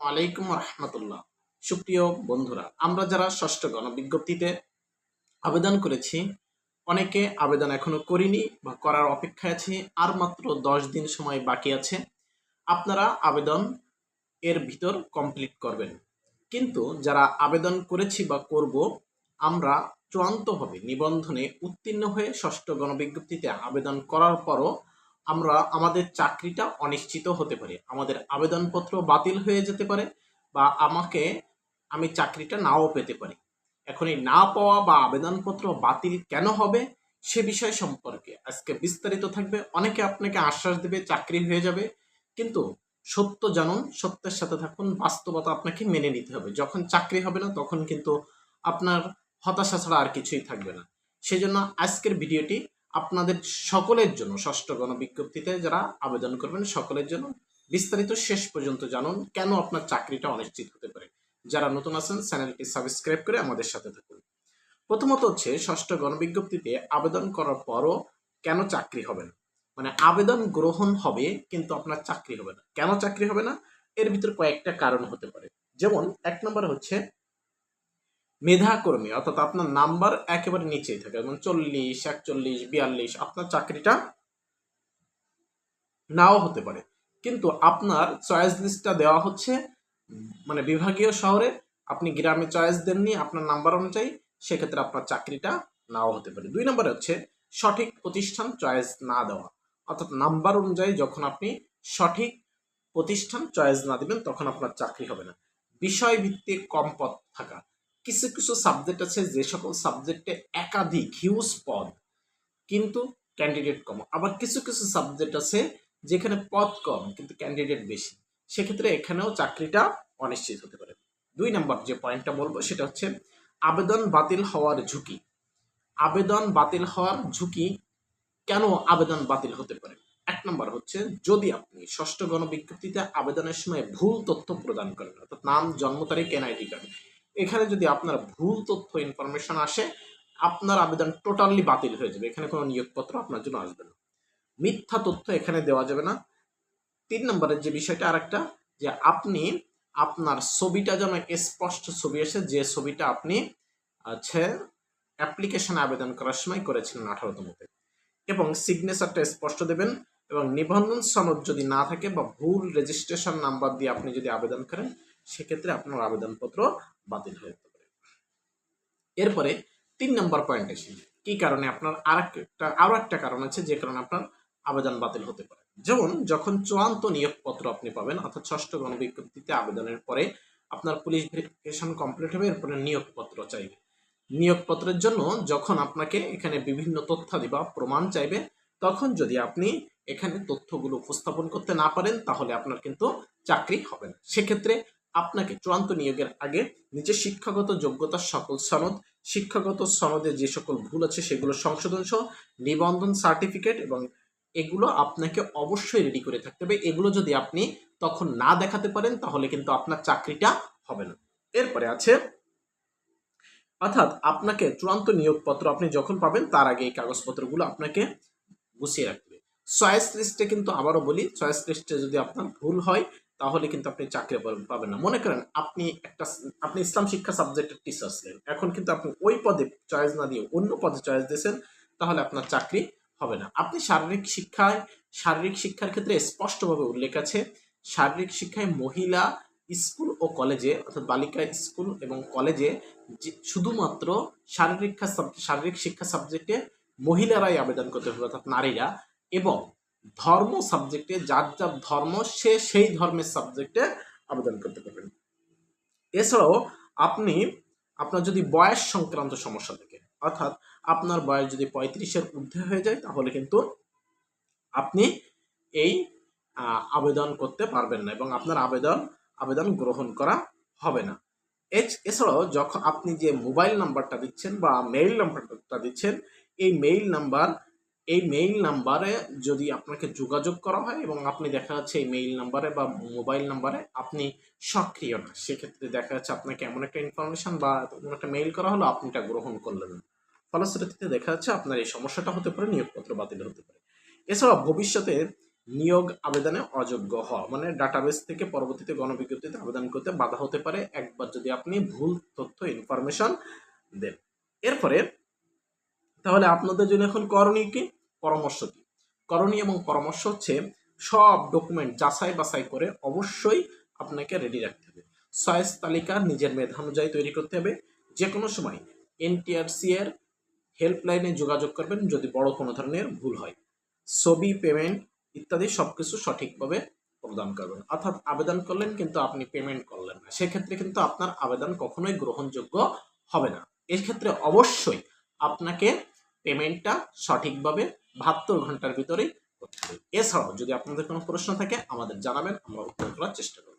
ওয়ালাইকুম রহমতুল্লাহ। সুপ্রিয় বন্ধুরা, আমরা যারা ষষ্ঠ গণবিজ্ঞপ্তিতে আবেদন করেছি, অনেকে আবেদন এখনও করিনি বা করার অপেক্ষায় আছি, আর মাত্র দশ দিন সময় বাকি আছে, আপনারা আবেদন এর ভিতর কমপ্লিট করবেন। কিন্তু যারা আবেদন করেছি বা করব, আমরা চূড়ান্তভাবে নিবন্ধনে উত্তীর্ণ হয়ে ষষ্ঠ গণবিজ্ঞপ্তিতে আবেদন করার পরও আমরা আমাদের চাকরিটা অনিশ্চিত হতে পারে। আমাদের আবেদনপত্র বাতিল হয়ে যেতে পারে বা আমাকে আমি চাকরিটা নাও পেতে পারি। এখন এই না পাওয়া বা আবেদনপত্র বাতিল কেন হবে সে বিষয় সম্পর্কে আজকে বিস্তারিত থাকবে। অনেকে আপনাকে আশ্বাস দেবে, চাকরি হয়ে যাবে। কিন্তু সত্য জানুন, সত্যের সাথে থাকুন, বাস্তবতা আপনাকে মেনে নিতে হবে। যখন চাকরি হবে না, তখন কিন্তু আপনার হতাশা ছাড়া আর কিছুই থাকবে না। সেজন্য আজকের ভিডিওটি আপনাদের সকলের জন্য, ষষ্ঠ গণবিজ্ঞপ্তিতে যারা আবেদন করবেন, সকলের জন্য বিস্তারিত শেষ পর্যন্ত জানুন কেন আপনার চাকরিটা অনিশ্চিত হতে পারে। যারা নতুন আছেন, চ্যানেলটি সাবস্ক্রাইব করে আমাদের সাথে থাকুন। প্রথমত হচ্ছে, ষষ্ঠ গণবিজ্ঞপ্তিতে আবেদন করার পরও কেন চাকরি হবে না? মানে আবেদন গ্রহণ হবে, কিন্তু আপনার চাকরি হবে না। কেন চাকরি হবে না? এর ভিতর কয়েকটা কারণ হতে পারে। যেমন, এক নম্বর হচ্ছে মেধাকর্মী, অর্থাৎ আপনার নাম্বার একেবারে নিচেই থাকে। যেমন চল্লিশ, একচল্লিশ, বিয়াল্লিশ, আপনার চাকরিটা নাও হতে পারে। কিন্তু আপনার চয়েস লিস্টটা দেওয়া হচ্ছে মানে বিভাগীয় শহরে, আপনি গ্রামে চয়েস দেননি, আপনার নাম্বার অনুযায়ী, সেক্ষেত্রে আপনার চাকরিটা নাও হতে পারে। দুই নম্বরে হচ্ছে সঠিক প্রতিষ্ঠান চয়েস না দেওয়া। অর্থাৎ নাম্বার অনুযায়ী যখন আপনি সঠিক প্রতিষ্ঠান চয়েস না দিবেন, তখন আপনার চাকরি হবে না। বিষয় ভিত্তিক কম পথ থাকা। কিছু কিছু সাবজেক্ট আছে যে সকল সাবজেক্টে একাধিক হিউজ পদ, কিন্তু ক্যান্ডিডেট কম। আবার কিছু কিছু সাবজেক্ট আছে যেখানে পদ কম, কিন্তু ক্যান্ডিডেট বেশি। সেক্ষেত্রে এখানেও চাকরিটা অনিশ্চিত হতে পারে। দুই নম্বর যে পয়েন্টটা বলব সেটা হচ্ছে আবেদন বাতিল হওয়ার ঝুঁকি। আবেদন বাতিল হওয়ার ঝুঁকি কেন আবেদন বাতিল হতে পারে? এক নম্বর হচ্ছে যদি আপনি ষষ্ঠ গণবিজ্ঞপ্তিতে আবেদনের সময় ভুল তথ্য প্রদান করেন, অর্থাৎ নাম, জন্ম তারিখ এনআইডি কার্ড এখানে যদি আপনার ভুল তথ্য ইনফরমেশন আসে, আপনার আবেদন টোটালি বাতিল হয়ে যাবে। এখানে কোনো নিয়োগপত্র আপনার জন্য আসবে না। মিথ্যা তথ্য এখানে দেওয়া যাবে না। তিন নম্বরের যে বিষয়টা আরেকটা, যে আপনি, আপনার ছবিটা যেন স্পষ্ট ছবি আসে, যে ছবিটা আপনি আছে অ্যাপ্লিকেশন আবেদন করার সময় করেছিলেন আঠারোতমতে এবং সিগনেচারটা স্পষ্ট দেবেন এবং নিবন্ধন সনদ যদি না থাকে বা ভুল রেজিস্ট্রেশন নাম্বার দিয়ে আপনি যদি আবেদন করেন, সেক্ষেত্রে আপনার আবেদনপত্র বাতিল হয়ে যেতে পারে। এরপরে তিন নম্বর পয়েন্ট এসে কি কারণে আপনার আর একটা আরও একটা কারণ আছে যে কারণে আপনার আবেদন বাতিল হতে পারে। যেমন যখন চূড়ান্ত নিয়োগপত্র আপনি পাবেন, অর্থাৎ ষষ্ঠ গণবিজ্ঞপ্তিতে আবেদনের পরে আপনার পুলিশ ভেরিফিকেশন কমপ্লিট হবে, এরপরে নিয়োগপত্র চাইবে। নিয়োগপত্রের জন্য যখন আপনাকে এখানে বিভিন্ন তথ্যাদি বা প্রমাণ চাইবে, তখন যদি আপনি এখানে তথ্যগুলো উপস্থাপন করতে না পারেন, তাহলে আপনার কিন্তু চাকরি হবে না। সেক্ষেত্রে আপনাকে চূড়ান্ত নিয়োগের আগে নিজের শিক্ষাগত যোগ্যতার সকল সনদ, শিক্ষাগত সনদে যে সকল ভুল আছে সেগুলো সংশোধন সহ নিবন্ধন সার্টিফিকেট এবং এগুলো আপনাকে অবশ্যই রেডি করে থাকতে হবে। এগুলো যদি আপনি তখন না দেখাতে পারেন, তাহলে কিন্তু আপনার চাকরিটা হবে না। এরপরে আছে, অর্থাৎ আপনাকে চূড়ান্ত নিয়োগপত্র আপনি যখন পাবেন, তার আগে এই কাগজপত্রগুলো আপনাকে গুছিয়ে রাখতে হবে। চয়েস লিস্টে কিন্তু আবারও বলি চয়েস লিস্টে যদি আপনার ভুল হয় তাহলে কিন্তু আপনি চাকরি পাবেন না। মনে করেন আপনি একটা আপনি ইসলাম শিক্ষা সাবজেক্টের টিচার ছিলেন। এখন কিন্তু আপনি ওই পদে চয়েস না দিয়ে অন্য পদে চয়েস দিয়েছেন, তাহলে আপনার চাকরি হবে না। আপনি শারীরিক শিক্ষায়, শারীরিক শিক্ষার ক্ষেত্রে স্পষ্টভাবে উল্লেখ আছে, শারীরিক শিক্ষায় মহিলা স্কুল ও কলেজে, অর্থাৎ বালিকা স্কুল এবং কলেজে শুধুমাত্র শারীরিক শারীরিক শিক্ষা সাবজেক্টে মহিলারাই আবেদন করতে হবে, অর্থাৎ নারীরা এবং ধর্ম সাবজেক্টে যার যার ধর্ম, সে সেই ধর্মের সাবজেক্টে আবেদন করতে পারবেন। এছাড়াও আপনি, আপনার যদি বয়স সংক্রান্ত সমস্যা থাকে, অর্থাৎ আপনার বয়স যদি পঁয়ত্রিশের ঊর্ধ্বে হয়ে যায়, তাহলে কিন্তু আপনি এই আবেদন করতে পারবেন না এবং আপনার আবেদন আবেদন গ্রহণ করা হবে না। এছাড়াও যখন আপনি যে মোবাইল নাম্বারটা দিচ্ছেন বা মেইল নাম্বারটা দিচ্ছেন, এই মেইল নাম্বার এই মেইল নাম্বারে যদি আপনাকে যোগাযোগ করা হয় এবং আপনি দেখা যাচ্ছে এই মেইল নাম্বারে বা মোবাইল নাম্বারে আপনি সক্রিয় না, সেক্ষেত্রে দেখা যাচ্ছে আপনাকে এমন একটা ইনফরমেশন বা এমন একটা মেইল করা হলো, আপনি এটা গ্রহণ করলেন না। ফলশ্রুতিতে দেখা যাচ্ছে আপনার এই সমস্যাটা হতে পারে, নিয়োগপত্র বাতিল হতে পারে। এছাড়া ভবিষ্যতে নিয়োগ আবেদনে অযোগ্য হওয়া মানে ডাটাবেস থেকে পরবর্তীতে গণবিজ্ঞপ্তিতে আবেদন করতে বাধা হতে পারে, একবার যদি আপনি ভুল তথ্য ইনফরমেশন দেন। এরপরে, তাহলে আপনাদের জন্য এখন করণীয় কি? পরামর্শ কি করণীয় এবং পরামর্শ হচ্ছে সব ডকুমেন্ট যাচাই বাছাই করে অবশ্যই আপনাকে রেডি রাখতে হবে। চয়েস তালিকা নিজের মেধা অনুযায়ী তৈরি করতে হবে। যে কোনো সময় এনটিআরসি এর হেল্পলাইনে যোগাযোগ করবেন যদি বড় কোনো ধরনের ভুল হয়। ছবি পেমেন্ট ইত্যাদি সব কিছু সঠিকভাবে প্রদান করবেন। অর্থাৎ আবেদন করলেন কিন্তু আপনি পেমেন্ট করলেন না। সেক্ষেত্রে কিন্তু আপনার আবেদন কখনোই গ্রহণযোগ্য হবে না। এক্ষেত্রে অবশ্যই আপনাকে পেমেন্টটা সঠিকভাবে বাহাত্তর ঘণ্টার ভিতরেই করতে হবে। এছাড়াও যদি আপনাদের কোনো প্রশ্ন থাকে, আমাদের জানাবেন, আমরা উত্তর করার চেষ্টা করব।